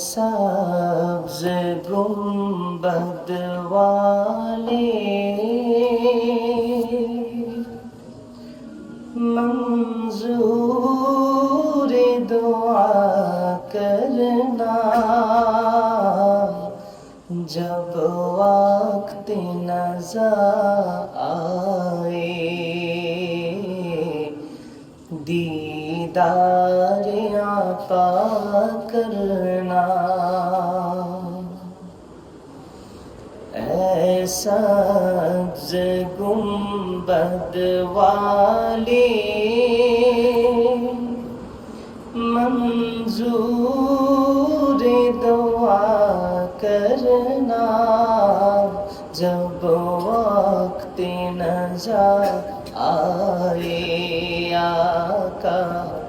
सब्ज गुम्बद वाले मंजूर दुआ करना जब वक्त नजर आए عطا کرنا ایسا ز گنبد والی منظور دعا کرنا جب وقت نظر آئے آقا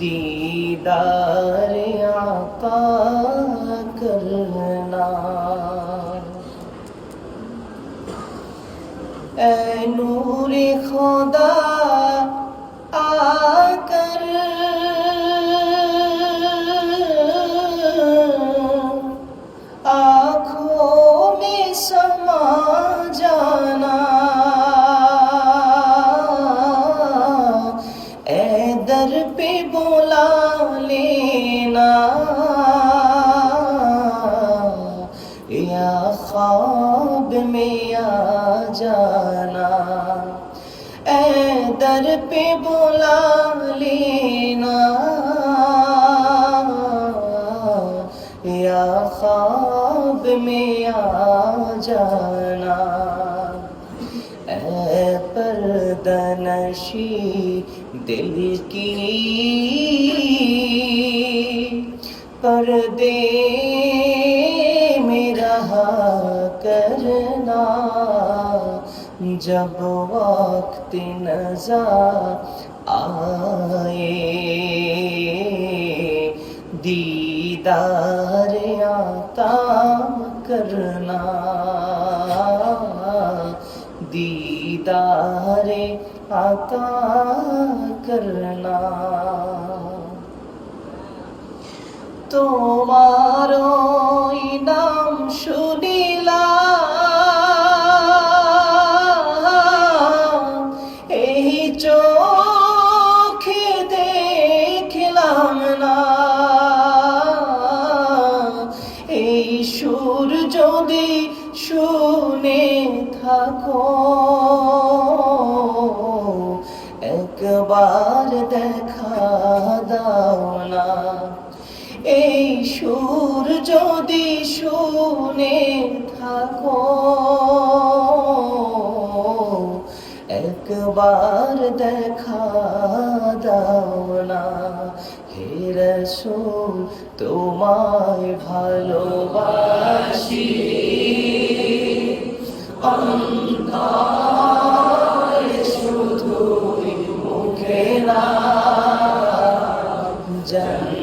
दीदार आपा करना ऐ नूर खुदा आकर आँखों مدینہ۔ یا خواب میں آ جانا۔ اے در پہ بلا لینا۔ یا خواب میں آ جانا۔ اے پردہ نشی دل کی पर्दे में रहा करना। जब वक्त नज़र आए दीदार आता करना। दीदार आता करना। তোমারও নাম শুনিলা এই চোখে দেখলাম না। এই সুর যদি শুনে থাকো একবার দেখা সুর যদি শুনে থাকো, একবার দেখা দাও না। হে রসুল, তোমায় ভালোবাসি। শুধুই মুখে না জন্নাতের